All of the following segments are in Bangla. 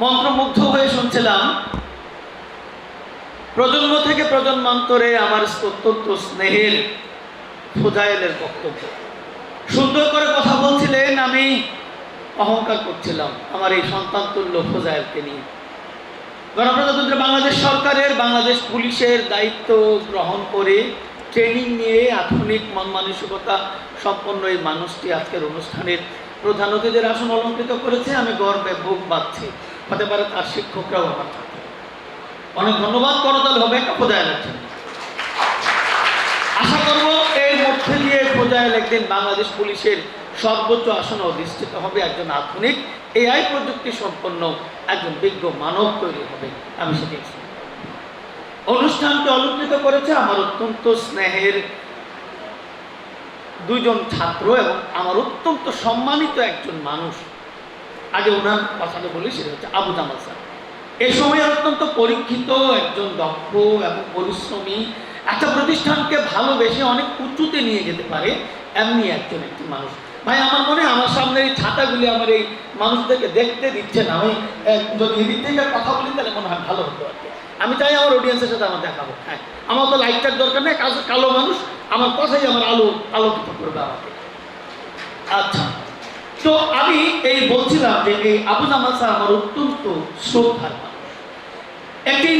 মন্ত্রমুগ্ধ হয়ে শুনছিলাম, প্রজন্ম থেকে প্রজন্মান্তরে আমার অত্যন্ত স্নেহের ফুজাইলের বক্তব্য। সুন্দর করে কথা বলছিলেন, আমি অহংকার করছিলাম আমার এই সন্তান তুল্য ফুজাইলকে নিয়ে। গণপ্রজাতন্ত্রী বাংলাদেশ সরকারের, বাংলাদেশ পুলিশের দায়িত্ব গ্রহণ করে ট্রেনিং নিয়ে আধুনিক মন মানসিকতা সম্পন্ন এই মানুষটি আজকের অনুষ্ঠানের প্রধান অতিথিদের আসন অলঙ্কৃত করেছে। আমি গর্বে বুক বাঁধছি। হতে পারে তার শিক্ষকরাও আমার থাকে অনেক ধন্যবাদ। করতাল হবে একটা খোঁজায় লাগছেন আশা করব এর মধ্যে দিয়ে খোঁজায় একদিন বাংলাদেশ পুলিশের সর্বোচ্চ আসনে অধিষ্ঠিত হবে। একজন আধুনিক এআই প্রযুক্তি সম্পন্ন একজন বিজ্ঞ মানব তৈরি হবে। আমি সেটি অনুষ্ঠানকে অলঙ্কৃত করেছে আমার অত্যন্ত স্নেহের দুইজন ছাত্র এবং আমার অত্যন্ত সম্মানিত একজন মানুষ। আগে ওনার কথাটা বলি, সেটা হচ্ছে আবু জামাল স্যার। এ সময় অত্যন্ত পরীক্ষিত একজন দক্ষ এবং পরিশ্রমী, একটা প্রতিষ্ঠানকে ভালোবেসে অনেক উঁচুতে নিয়ে যেতে পারে এমনি একজন একটি মানুষ। ভাই, আমার মনে আমার সামনে এই ছাতাগুলি আমার এই মানুষদেরকে দেখতে দিচ্ছে না। আমি যদি এদিক থেকে কথা বলি, তাহলে মনে হয় ভালো হতো আর কি। আমি চাই আমার অডিয়েন্সের সাথে আমার দেখাবো হ্যাঁ আমার তো লাইটটার দরকার নেই কালো মানুষ আমার কথাই আমার আলো আলোকিত করবে আমাকে। আচ্ছা তো আমি এই বলছিলাম যে এই আবু জামাল স্যার আমার অত্যন্ত শ্রদ্ধার একটি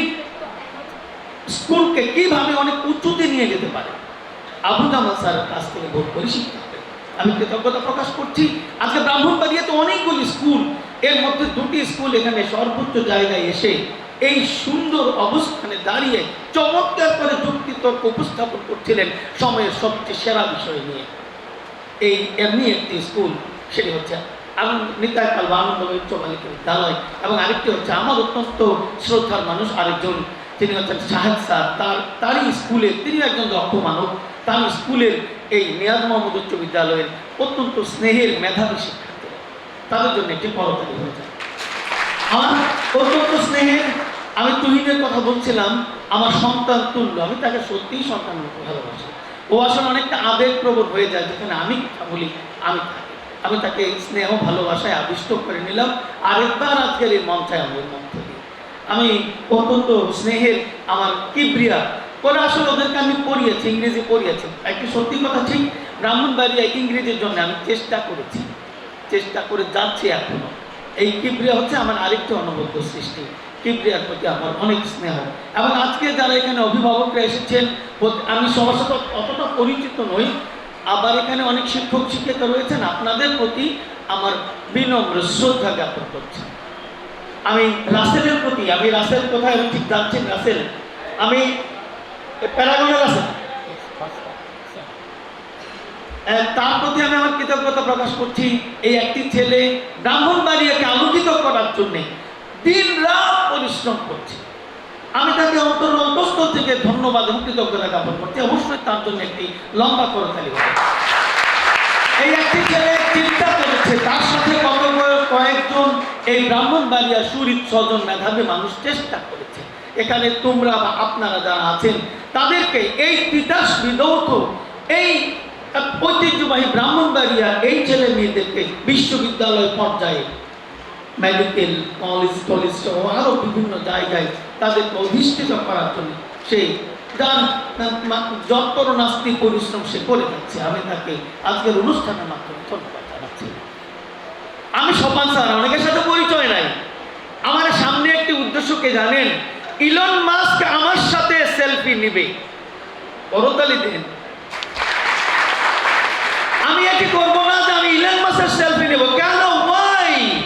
স্কুলকে কীভাবে অনেক উঁচুতে নিয়ে যেতে পারে? আবু জামাল স্যারের কাছ থেকে বোধ করি আমি কৃতজ্ঞতা প্রকাশ করছি। আজকে ব্রাহ্মণবাড়িয়াতে অনেকগুলি স্কুল, এর মধ্যে দুটি স্কুল এখানে সর্বোচ্চ জায়গায় এসে এই সুন্দর অবস্থানে দাঁড়িয়ে চমৎকার করে যুক্তি তর্ক উপস্থাপন করছিলেন সময়ের সবচেয়ে সেরা বিষয় নিয়ে। এই এমনি একটি স্কুল, সেটি হচ্ছে আনন্দ, নিতাই কালবা আনন্দ উচ্চ বালিকা বিদ্যালয় এবং আরেকটি হচ্ছে আমার অত্যন্ত শ্রদ্ধার মানুষ আরেকজন, তিনি হচ্ছেন শাহেদ স্যার। তার, তারই স্কুলে তিনি একজন দক্ষ মানব। তার স্কুলের এই নিয়াজ মোহাম্মদ উচ্চ বিদ্যালয়ের অত্যন্ত স্নেহের মেধাবী শিক্ষার্থী তাদের জন্য একটি করতালি হয়ে যায়। আমার অত্যন্ত স্নেহের আমি তুহিনের কথা বলছিলাম, আমার সন্তান তুল্য, আমি তাকে সত্যিই সন্তান ভালোবাসি। ও আসলে অনেকটা আবেগপ্রবণ হয়ে যায় যেখানে আমি কথা বলি, আমি আমি তাকে স্নেহ, ভালোবাসায় আবিষ্ট করে নিলাম। আরেকবার আজকের এই মঞ্চায় আমাদের মন থেকে আমি অত্যন্ত স্নেহের আমার কিবরিয়া করে আসলে ওদেরকে আমি পড়িয়েছি, ইংরেজি পড়িয়েছি। একটি সত্যি কথা ঠিক ব্রাহ্মণ ব্রাহ্মণবাড়িয়া ইংরেজির জন্য আমি চেষ্টা করেছি। চেষ্টা করে যাচ্ছি এখনও। এই কিবরিয়া হচ্ছে আমার আরেকটি অনবদ্য সৃষ্টি। কিবরিয়ার প্রতি আমার অনেক স্নেহ। এবং আজকে যারা এখানে অভিভাবকরা এসেছেন আমি সবার সাথে অতটা পরিচিত নই, আবার এখানে অনেক শিক্ষক শিক্ষিকা রয়েছেন, আপনাদের প্রতি আমার বিনম্র শ্রদ্ধা জ্ঞাপন করছি। আমি রাসেলের প্রতি আমি রাসেল কোথায়? আমি ঠিক জানছি রাসেল। আমি প্যারাগনের রাসেল। তার প্রতি আমি আমার কৃতজ্ঞতা প্রকাশ করছি। এই একটি ছেলে ব্রাহ্মণবাড়িয়াকে আলোকিত করার জন্য দিন রাত পরিশ্রম করছে। আমি তাকে অন্তর অন্তঃস্থল থেকে ধন্যবাদ এবং কৃতজ্ঞতা জ্ঞাপন করছি। অবশ্যই তার জন্য একটি লম্বা করতালি হবে। এই একটি ছেলে চিন্তা করেছে, তার সাথে কত কয়েক- কয়েকজন এই ব্রাহ্মণ ব্রাহ্মণবাড়িয়া সুরিত স্বজন মেধাবী মানুষ চেষ্টা করেছে। এখানে তোমরা বা আপনারা যারা আছেন, তাদেরকে এই তিতাস বিদৌত এই ঐতিহ্যবাহী ব্রাহ্মণ ব্রাহ্মণবাড়িয়া এই ছেলে মেয়েদেরকে বিশ্ববিদ্যালয় পর্যায়ে মেডিকেল, কলেজ টলেজ সহ আরও বিভিন্ন জায়গায় তাদেরকে অধিষ্ঠিত করার জন্য সেই যার নাস্তি পরিশ্রম সে করে যাচ্ছে। আমি তাকে আজকের অনুষ্ঠানের মাধ্যমে ধন্যবাদ জানাচ্ছি। আমি সোপান স্যার, অনেকের সাথে পরিচয় নাই। আমার সামনে একটি উদ্দেশ্যকে জানেন? ইলন মাস্ক আমার সাথে সেলফি নিবে। করতালি দেন। আমি এটি করব না যে আমি ইলন মাস্কের সেলফি নেব কেন ওয়াই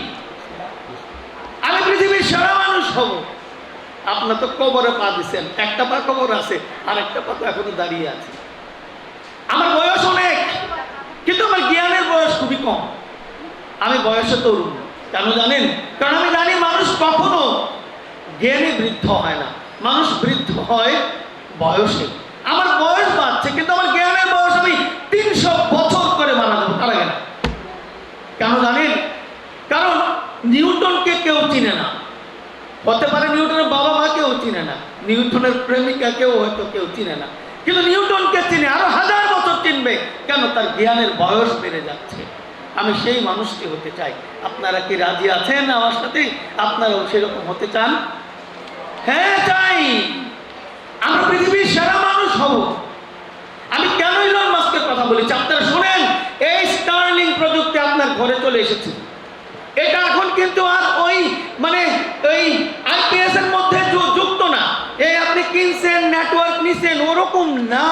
আমি পৃথিবীর সেরা মানুষ হব আপনার তো কবরে পা দিচ্ছেন একটা পা কবর আছে আর একটা পা তো এখনও দাঁড়িয়ে আছে। আমার বয়স অনেক, কিন্তু আমার জ্ঞানের বয়স খুবই কম। আমি বয়সে তরুণ। কেন জানেন? কারণ আমি জানি মানুষ কখনো জ্ঞানে বৃদ্ধ হয় না। মানুষ বৃদ্ধ হয় বয়সে। আমার বয়স বাড়ছে, কিন্তু আমার জ্ঞানের বয়স আমি তিনশো বছর করে মারা যাব তার আগে না। কেন জানেন? কারণ নিউটনকে কেউ চিনে না। হতে পারে নিউটনের বাবা মা কেউ চিনে না, নিউটনের প্রেমিকা কেউ হয়তো কেউ চিনে না, কিন্তু নিউটনকে চিনে, আরও হাজার বছর চিনবে কেন তার জ্ঞানের বয়স বেড়ে যাচ্ছে। আমি সেই মানুষটি হতে চাই। আপনারা কি রাজি আছেন আমার সাথে? আপনারাও সেরকম হতে চান? হ্যাঁ চাই। আমরা পৃথিবীর সেরা মানুষ হব। আমি কেন ইলন মাস্কের কথা বলেছি? আপনারা শুনেন, এই স্টার্লিং প্রযুক্তি আপনার ঘরে চলে এসেছে। এটা এখন কিন্তু আর ওই মানে ওই নিছেন ওরকম না।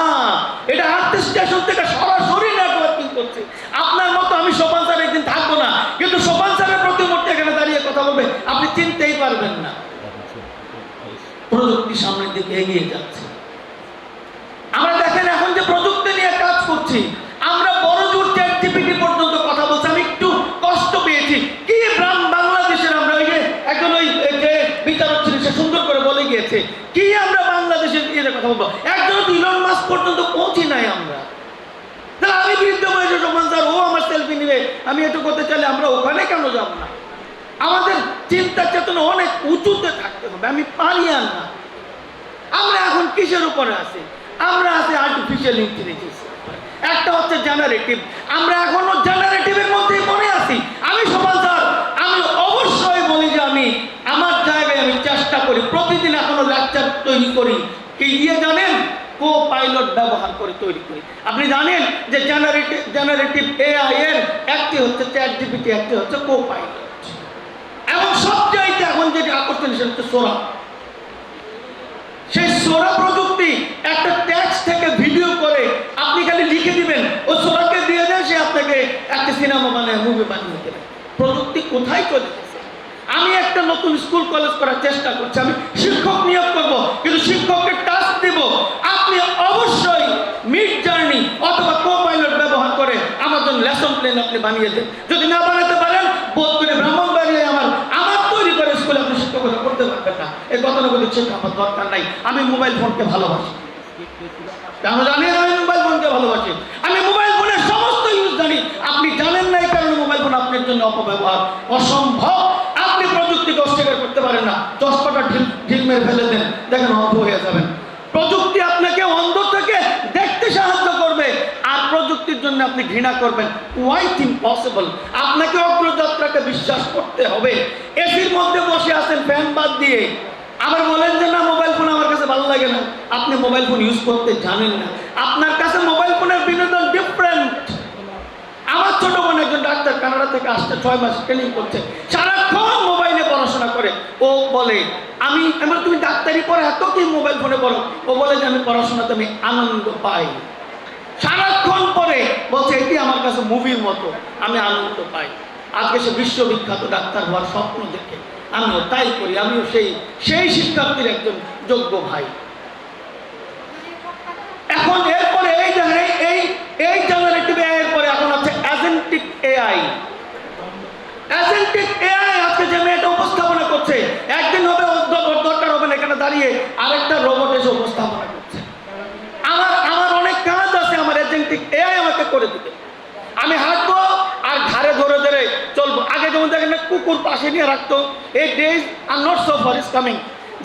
এটা আর্থ স্টেশন থেকে সরাসরি নেটওয়ার্কিং করছে। আপনার মতো আমি সোপান স্যার একদিন থাকব না। কিন্তু সোপান স্যারের প্রতি প্রতিমূর্তি এখানে দাঁড়িয়ে কথা বলবে, আপনি চিনতেই পারবেন না। প্রযুক্তি সামনের দিকে এগিয়ে যাচ্ছে। আমরা দেখেন এখন যে প্রযুক্তি নিয়ে কাজ করছি আমরা বড় জোর চ্যাট জিপিটি পর্যন্ত কথা বলছি আমি একটু কষ্ট পেয়েছি কি ব্রাম- বাংলাদেশের আমরা ওই যে একজন ওই এই যে বিচারক ছিলেন সে সুন্দর বলে কি আমরা বাংলাদেশের ইয়ে কথা বলব? একজন ইলন মাস পর্যন্ত পৌঁছি নাই আমরা। তাহলে আমি বৃদ্ধ বয়সে সমান স্যার, ও আমার সেলফি নিবে, আমি একটু করতে চাইলে আমরা ওখানে কেন যাব না? আমাদের চিন্তা চেতনা অনেক উঁচুতে থাকতে হবে, আমি পারি আর না। আমরা এখন কিসের উপরে আছি? আমরা আছি আর্টিফিশিয়াল ইন্টেলিজেন্স একটা হচ্ছে জেনারেটিভ আমরা এখনও জেনারেটিভের মধ্যেই মনে আছি আমি সমাজ স্যার আমি অবশ্যই বলি যে আমি আমার জায়গায় আমি চেষ্টা করি, প্রতিদিন এখনও লেকচার তৈরি করি। কি দিয়ে জানেন? কো পাইলট ব্যবহার করে তৈরি করি। আপনি জানেন যে জেনারেটিভ জেনারেটিভ এআই এর একটি হচ্ছে চ্যাট জিপিটি একটি হচ্ছে কো পাইলট এবং সবচাইতে এখন যেটি আকর্ষণীয় সেটা হচ্ছে সোরা সেই সোরা প্রযুক্তি একটা ট্যাক্স থেকে ভিডিও করে আপনি খালি লিখে দিবেন, ও সোরাকে দিয়ে দেয় সে আপনাকে একটা সিনেমা বানায় মুভি বানিয়ে দেবে। প্রযুক্তি কোথায় চলে আমি একটা নতুন স্কুল, কলেজ করার চেষ্টা করছি। আমি শিক্ষক নিয়োগ করব, কিন্তু শিক্ষককে টাস্ক দেব। আপনি অবশ্যই মিড জার্নি অথবা কো পাইলট ব্যবহার করে আমার জন্য লেসন প্ল্যান আপনি বানিয়ে দেন। যদি না বানাতে পারেন, বোধ করে ব্রাহ্মণ বানিয়ে আমার আমার তৈরি করে স্কুলে আপনি শিক্ষকতা করতে পারবেন না। এই গতানুগতিক শিক্ষা আমার দরকার নাই। আমি মোবাইল ফোনকে ভালোবাসি। জানেন আমি মোবাইল ফোনকে ভালোবাসি। আমি মোবাইল ফোনের সমস্ত ইউজ জানি। আপনি জানেন না এই কারণে মোবাইল ফোন আপনার জন্য অপব্যবহার। অসম্ভব। আপনি প্রযুক্তিকে অস্বীকার করতে পারেন না। চশমাটা ঢিল ঢিল মেরে ফেলে দেন, দেখেন অন্ধ হয়ে যাবেন। প্রযুক্তি আপনাকে অন্ধ থেকে দেখতে সাহায্য করবে, আর প্রযুক্তির জন্য আপনি ঘৃণা করবেন। কোয়াইট ইম্পসিবল আপনাকে অগ্রযাত্রাকে বিশ্বাস করতে হবে। এসির মধ্যে বসে আছেন, ফ্যান বাদ দিয়ে। আবার বলেন যে, না মোবাইল ফোন আমার কাছে ভালো লাগে না। আপনি মোবাইল ফোন ইউজ করতে জানেন না। আপনার কাছে মোবাইল ফোনের বিনোদন ডিফারেন্ট আমার ছোট বোন একজন ডাক্তার কানাডা থেকে আসছে, ছয় মাস ট্রেনিং করছে। সারাক্ষণ মোবাইলে পড়াশোনা করে। ও বলে, আমি এবার তুমি ডাক্তারি পড়ে এত কি মোবাইল ফোনে পড়ো। ও বলে যে, আমি পড়াশোনাতে আমি আনন্দ পাই। সারাক্ষণ পরে বলছে, এটি আমার কাছে মুভির মতো, আমি আনন্দ পাই। আজকে সে বিশ্ববিখ্যাত ডাক্তার হওয়ার স্বপ্ন দেখে। আমিও তাই করি, আমিও সেই সেই শিক্ষার্থীর একজন যোগ্য ভাই। এখন এরপরে এই দেখেন এই- এই এই জেনারেটিভ এআই এর পরে এখন আছে অ্যাজেন্টিক এআই অ্যাজেন্টিক এআই আজকে যে মেয়েটা উপস্থাপনা করছে, একদিন হবে দরকার হবে না, এখানে দাঁড়িয়ে আরেকটা রোবট এসে উপস্থাপনা করছে। আমার আমার অনেক কাজ আছে, আমার এজেন্টিক এআই আমাকে করে দিবে আমি হাঁটবো আর ঘাড়ে ধরে ধরে চলবো। আগে যেমন দেখেন কুকুর পাশে নিয়ে রাখতো। এই days are not so far is coming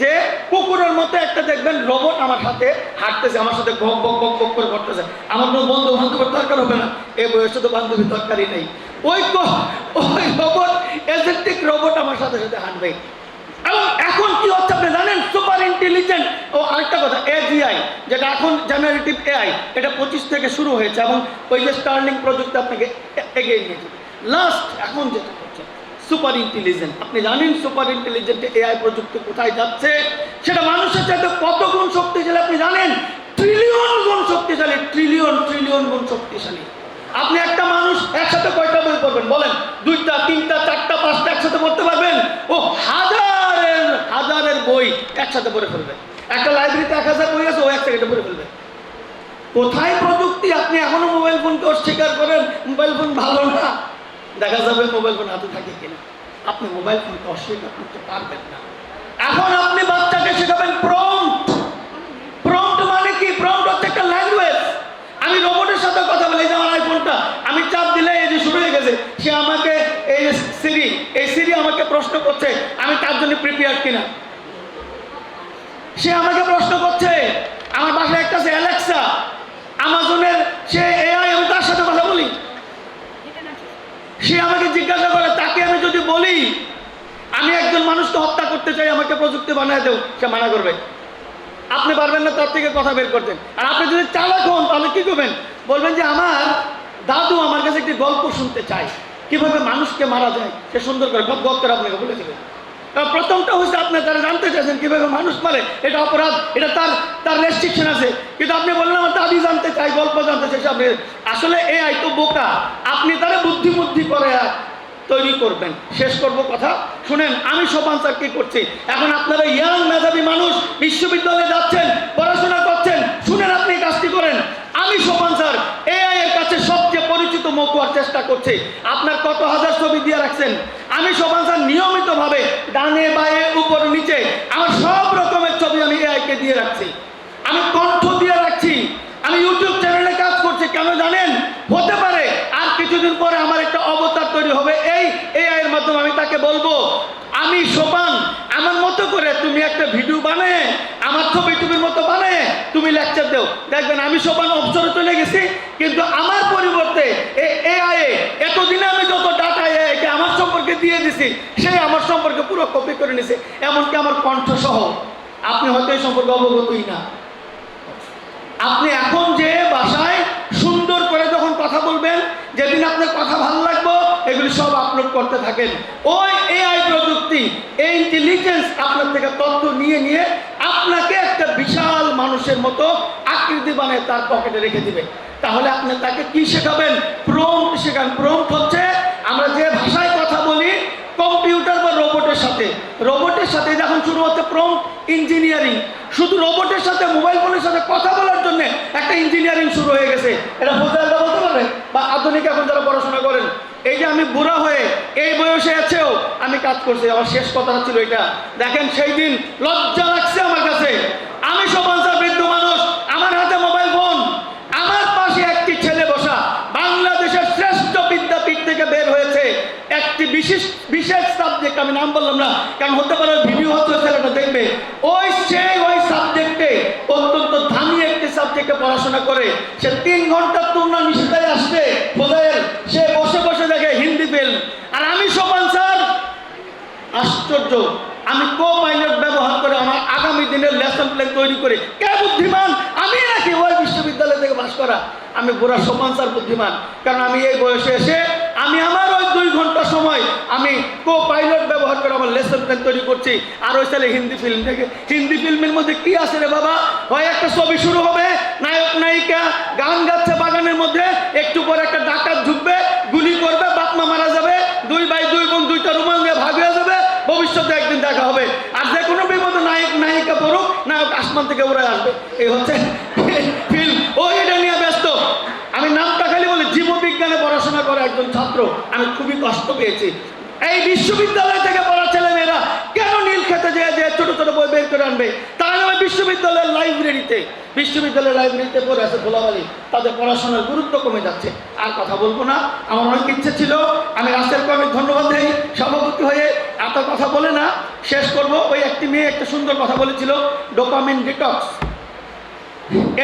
যে কুকুরের মতো একটা দেখবেন রোবট আমার সাথে হাঁটতেছে, আমার সাথে বক বক বক বক করে করতেছে। আমার কোনো বন্ধু বান্ধবের দরকার হবে না। এই বয়সে তো বান্ধবীর দরকারই নেই। ওই ওই রোবট এজেন্টিক রোবট আমার সাথে সাথে হাঁটবে। এবং এখন কি হচ্ছে আপনি জানেন? সুপার ইন্টেলিজেন্ট ও আরেকটা কথা এজিআই যেটা এখন জেনারেটিভ এআই এটা পঁচিশ থেকে শুরু হয়েছে এবং ওই যে স্টার্লিং প্রযুক্তি আপনাকে এগিয়ে নিয়ে যাবে। লাস্ট এখন যেটা সুপার ইন্টেলিজেন্ট। আপনি জানেন সুপার ইন্টেলিজেন্ট এআই প্রযুক্তি কোথায় যাচ্ছে? সেটা মানুষের চাইতে কত গুণ শক্তিশালী আপনি জানেন? ট্রিলিয়ন গুণ শক্তিশালী, ট্রিলিয়ন ট্রিলিয়ন গুণ শক্তিশালী। আপনি একটা মানুষ একসাথে কয়টা বই পড়বেন? বলেন, দুইটা, তিনটা, চারটা, পাঁচটা একসাথে পড়তে পারবেন? ও, হাজারের হাজারের বই একসাথে পড়ে ফেলবেন। একটা লাইব্রেরিতে এক হাজার বই আছে, ও এক সেকেন্ডে পড়ে ফেলবে। কোথায় প্রযুক্তি? আপনি এখনও মোবাইল ফোনকে অস্বীকার করেন? মোবাইল ফোন ভালো না। দেখা যাবে মোবাইল ফোন হাতে থাকে কিনা। আপনি মোবাইল ফোনকে অস্বীকার করতে পারবেন না। এখন আপনি বাচ্চাকে শেখাবেন প্রম্পট প্রম্পট মানে কি? প্রম্পট হচ্ছে একটা ল্যাঙ্গুয়েজ আমি রোবটের সাথে কথা বলি যে আমার আইফোনটা আমি চাপ দিলে এই যে শুরু হয়ে গেছে, সে আমাকে এই যে সিরি এই সিরি আমাকে প্রশ্ন করছে, আমি তার জন্য প্রিপেয়ার কিনা? সে আমাকে প্রশ্ন করছে, আমার বাসায় একটা আছে অ্যালেক্সা আমাজনের সে এআই আমি তার সাথে কথা বলি সে আমাকে জিজ্ঞাসা করে, তাকে আমি যদি বলি, আমি একজন মানুষকে হত্যা করতে চাই, আমাকে প্রযুক্তি বানায় দেও, সে মানা করবে। আপনি পারবেন না তার থেকে কথা বের করতেন আর আপনি যদি চালাক হন, তাহলে কী করবেন? বলবেন যে, আমার দাদু আমার কাছে একটি গল্প শুনতে চায়। কীভাবে মানুষকে মারা যায়, সে সুন্দর করে করে আপনাকে বলে দেবে। কারণ প্রথমটা হচ্ছে আপনি তারা জানতে চাইছেন কীভাবে মানুষ মারে এটা অপরাধ, এটা তার তার রেস্ট্রিকশন আছে। কিন্তু আপনি বললেন আমার দাবি জানতে চাই, গল্প জানতে চাই আপনি, আসলে এ আই তো বোকা। আপনি তারা বুদ্ধি বুদ্ধি করে তৈরি করবেন। শেষ করব কথা। শুনেন, আমি সোপান কি করছি? এখন আপনারা ইয়াং মেধাবী মানুষ বিশ্ববিদ্যালয়ে যাচ্ছেন, পড়াশোনা করছেন, শুনেন আপনি এই কাজটি করেন। আমি সোপান স্যার এআই এর কাছে সবচেয়ে হওয়ার চেষ্টা করছি। আপনার কত হাজার ছবি দিয়ে রাখছেন? আমি সোপান স্যার নিয়মিতভাবে ডানে বায়ে, উপর নিচে, আমার সব রকমের ছবি আমি এআইকে দিয়ে রাখছি। আমি কণ্ঠ দিয়ে রাখছি। আমি ইউটিউব চ্যানেলে কাজ করছি, কেন জানেন? হতে পারে আর কিছুদিন পরে আমার একটা অবতার তৈরি হবে। এই এআই এর মাধ্যমে আমি তাকে বলব, আমি সোপান, আমার মতো করে তুমি একটা ভিডিও বানায় আমার ছবি টুবির মতো বানায় তুমি লেকচার দেও। দেখবেন, আমি সোপান অবসরে চলে গেছি, কিন্তু আমার পরিবর্তে এই এআই এতদিনে আমি যত ডাটা এআইকে আমার সম্পর্কে দিয়ে দিছি সেই আমার সম্পর্কে পুরো কপি করে নিছে, এমনকি আমার কণ্ঠ সহ আপনি হয়তো এই সম্পর্কে অবগতই না। আপনি এখন যে বাসায় সুন্দর করে যখন কথা বলবেন, যেদিন আপনার কথা ভালো লাগবে, এগুলি সব আপলোড করতে থাকেন। ওই এআই প্রযুক্তি, এই ইন্টেলিজেন্স আপনার থেকে তথ্য নিয়ে নিয়ে আপনাকে একটা বিশাল মানুষের মতো আকৃতি বানিয়ে তার পকেটে রেখে দিবে। তাহলে আপনি তাকে কি শেখাবেন? প্রম্পট শেখান। প্রম্পট হচ্ছে আমরা যে ভাষায় কথা বলি, কম্পিউটার বা রোবটের সাথে। রোবটের সাথে যখন শুরু হচ্ছে প্রম ইঞ্জিনিয়ারিং শুধু রোবটের সাথে মোবাইল ফোনের সাথে কথা বলার জন্য একটা ইঞ্জিনিয়ারিং শুরু হয়ে গেছে। এটা বোঝাটা বলতে পারবে বা আধুনিক এখন যারা পড়াশোনা করেন, এই যে আমি বুড়া হয়ে এই বয়সে আছেও আমি কাজ করছি। আমার শেষ কথাটা ছিল এটা। দেখেন সেই দিন লজ্জা লাগছে আমার কাছে আমি সবাঞ্চার বৃদ্ধ মানুষ আমার হাতে মোবাইল ফোন আমার পাশে একটি ছেলে বসা বাংলাদেশের শ্রেষ্ঠ বিদ্যাপীঠ থেকে বের হয়েছে একটি বিশেষ বিশেষ আমি নাম বললাম না, কারণ হতে পারে ভিডিও হচ্ছে ছেলেটা দেখবে। ওই সেই ওই সাবজেক্টে অত্যন্ত দামি একটি সাবজেক্টে পড়াশোনা করে। সে তিন ঘণ্টার তুলনা নিষেধায় আসবে। বোধহয় সে বসে বসে দেখে হিন্দি ফিল্ম আর আমি সোপান স্যার, আশ্চর্য। আমি কো পাইলট ব্যবহার করে আমার আগামী দিনের লেসন প্ল্যান তৈরি করে। কে বুদ্ধিমান? আমি নাকি ওই বিশ্ববিদ্যালয় থেকে পাশ করা। আমি বুড়া সোপান স্যার বুদ্ধিমান। কারণ আমি এই বয়সে এসে আমি আমার ওই দুই ঘণ্টা সময় আমি কো পাইলট ব্যবহার করে আমার লেসন প্ল্যান তৈরি করছি। আর ওই সালে হিন্দি ফিল্ম থেকে হিন্দি ফিল্মের মধ্যে কি আছে রে বাবা? হয় একটা ছবি শুরু হবে, নায়ক, নায়িকা, গান গাচ্ছে বাগানের মধ্যে, একটু পরে একটা ডাকাত ঢুকবে, গুলি করবে বাপমা মারা যাবে, দুই ভাই, দুই বোন, দুইটা রুমাল দিয়ে ভাগ হয়ে যাবে, ভবিষ্যতে একদিন দেখা হবে। আর যে কোনো বিপদে নায়ক, নায়িকা পড়ুক, নায়ক আসমান থেকে উড়ে আসবে। এই হচ্ছে ফিল্ম ও, এটা নিয়ে ব্যস্ত আমি নামটা খালি বলি জীববিজ্ঞানে পড়াশোনা করা একজন ছাত্র, আমি খুবই কষ্ট পেয়েছি। এই বিশ্ববিদ্যালয় থেকে পড়া ছেলেমেয়েরা কেন নীল খেতে যে যে ছোট ছোট বই বের করে আনবে? তারা নামে বিশ্ববিদ্যালয়ের লাইব্রেরিতে। বিশ্ববিদ্যালয়ের লাইব্রেরিতে পড়ে আছে ধোলাবালি তাদের পড়াশোনার গুরুত্ব কমে যাচ্ছে। আর কথা বলব না, আমার অনেক ইচ্ছে ছিল। আমি রাস্তার অনেক ধন্যবাদ দেই সভাপতি হয়ে। এত কথা বলে না, শেষ করব। ওই একটি মেয়ে একটা সুন্দর কথা বলেছিল, ডোপামিন ডিটক্স।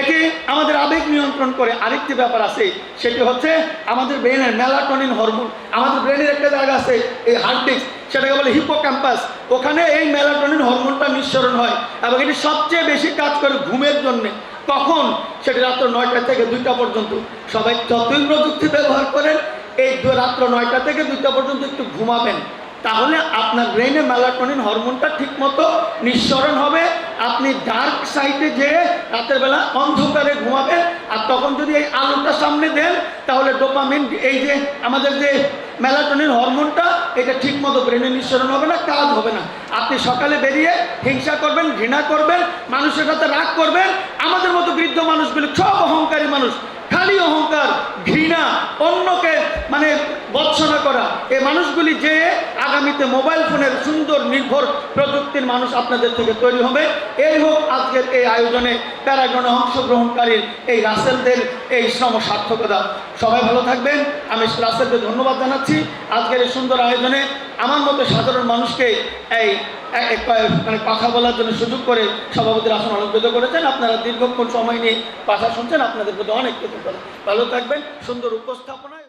এটি আমাদের আবেগ নিয়ন্ত্রণ করে আরেকটি ব্যাপার আছে, সেটি হচ্ছে আমাদের ব্রেনের মেলাটনিন হরমোন, আমাদের ব্রেনের একটা জায়গা আছে, এই হার্ড ডিস্ক, সেটাকে বলে হিপো ক্যাম্পাস ওখানে এই মেলাটনিন হরমোনটা নিঃসরণ হয় এবং এটি সবচেয়ে বেশি কাজ করে ঘুমের জন্যে। তখন সেটি রাত্র নয়টা থেকে দুইটা পর্যন্ত। সবাই যতই প্রযুক্তি ব্যবহার করেন, এই রাত্র নয়টা থেকে দুইটা পর্যন্ত একটু ঘুমাবেন। তাহলে আপনার ব্রেনে মেলাটনিন হরমোনটা ঠিকমতো নিঃসরণ হবে আপনি ডার্ক সাইডে যে রাতের বেলা অন্ধকারে ঘুমাবেন, আর তখন যদি এই আলোটা সামনে দেন, তাহলে ডোপামিন এই যে আমাদের যে মেলাটোনিন হরমোনটা এটা ঠিকমতো ব্রেনে নিঃসরণ হবে না, কাজ হবে না। আপনি সকালে বেরিয়ে হিংসা করবেন, ঘৃণা করবেন, মানুষের সাথে রাগ করবেন, আমাদের মতো বৃদ্ধ মানুষগুলি সব অহংকারী মানুষ, খালি অহংকার, ঘৃণা, অন্যকে মানে বৎসনা করা। এই মানুষগুলি যে আগামীতে মোবাইল ফোনের সুন্দর নির্ভর প্রযুক্তির মানুষ আপনাদের থেকে তৈরি হবে। এই হোক আজকের এই আয়োজনে প্যারাগনে অংশগ্রহণকারীর এই রাসেলদের এই শ্রম সার্থকতা সবাই ভালো থাকবেন। আমি রাসেলকে ধন্যবাদ জানাচ্ছি। আজকের এই সুন্দর আয়োজনে আমার মতো সাধারণ মানুষকে এই মানে কথা বলার জন্য সুযোগ করে সভাপতির আসন অলঙ্কৃত করেছেন। আপনারা দীর্ঘক্ষণ সময় নিয়ে কথা শুনছেন। আপনাদের প্রতি অনেক কৃতজ্ঞতা। ভালো থাকবেন। সুন্দর উপস্থাপনায়